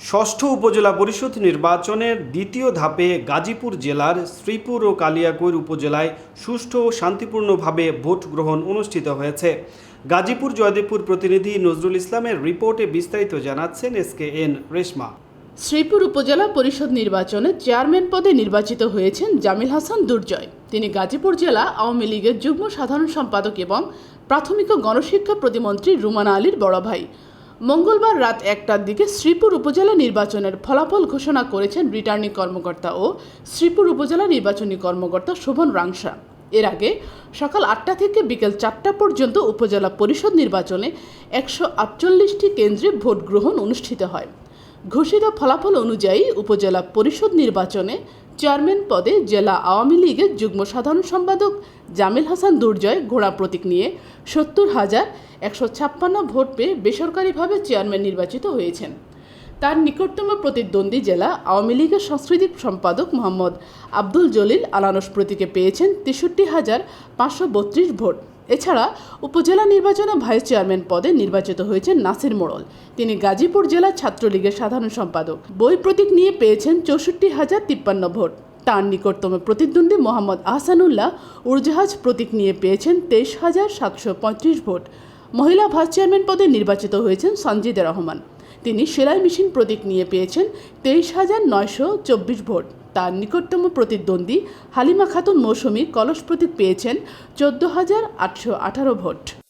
ষষ্ঠ উপজেলা পরিষদ নির্বাচনের দ্বিতীয় ধাপে গাজীপুর জেলার শ্রীপুর ও কালিয়াকৈর উপজেলায় সুষ্ঠু ও শান্তিপূর্ণভাবে ভোট গ্রহণ অনুষ্ঠিত হয়েছে। গাজীপুর জয়দেবপুর প্রতিনিধি নজরুল ইসলামের রিপোর্টে বিস্তারিত জানাচ্ছেন S K N Reshma. Sreepur উপজেলা পরিষদ নির্বাচনে চেয়ারম্যান পদে নির্বাচিত হয়েছেন জামিল হাসান দুর্জয়। তিনি গাজীপুর জেলা আওয়ামী লীগের যুগ্ম সাধারণ সম্পাদক এবং প্রাথমিক ও গণশিক্ষা প্রতিমন্ত্রী রুমানা আলীর বড় ভাই। মঙ্গলবার রাত একটার দিকে শ্রীপুর উপজেলা নির্বাচনের ফলাফল ঘোষণা করেছেন রিটার্নিং কর্মকর্তা ও শ্রীপুর উপজেলা নির্বাচনী কর্মকর্তা শোভন রাংসা। এর আগে সকাল আটটা থেকে বিকেল চারটা পর্যন্ত উপজেলা পরিষদ নির্বাচনে একশো আটচল্লিশটি কেন্দ্রে ভোট গ্রহণ অনুষ্ঠিত হয়। ঘোষিত ফলাফল অনুযায়ী উপজেলা পরিষদ নির্বাচনে চেয়ারম্যান পদে জেলা আওয়ামী লীগের যুগ্ম সাধারণ সম্পাদক জামিল হাসান দুর্জয় ঘোড়া প্রতীক নিয়ে সত্তর হাজার একশো ছাপ্পান্ন ভোট পেয়ে বেসরকারিভাবে চেয়ারম্যান নির্বাচিত হয়েছেন। তার নিকটতম প্রতিদ্বন্দ্বী জেলা আওয়ামী লীগের সাংস্কৃতিক সম্পাদক মোহাম্মদ আব্দুল জলিল আলানস প্রতীকে পেয়েছেন তেষট্টি হাজার পাঁচশো বত্রিশ ভোট। এছাড়া উপজেলা নির্বাচনে ভাইস চেয়ারম্যান পদে নির্বাচিত হয়েছেন নাসির মোড়ল। তিনি গাজীপুর জেলা ছাত্রলীগের সাধারণ সম্পাদক। বই প্রতীক নিয়ে পেয়েছেন চৌষট্টি হাজার তিপ্পান্ন ভোট। তার নিকটতম প্রতিদ্বন্দ্বী মোহাম্মদ আহসানুল্লাহ উড়জাহাজ প্রতীক নিয়ে পেয়েছেন তেইশ হাজার সাতশো পঁয়ত্রিশ ভোট। মহিলা ভাইস চেয়ারম্যান পদে নির্বাচিত হয়েছেন সঞ্জিদা রহমান। তিনি সেলাই মেশিন প্রতীক নিয়ে পেয়েছেন তেইশ হাজার নয়শো চব্বিশ ভোট। তার নিকটতম প্রতিদ্বন্দ্বী হালিমা খাতুন মৌসুমী কলস প্রতীক পেয়েছেন চোদ্দ হাজার আটশো আঠারো ভোট।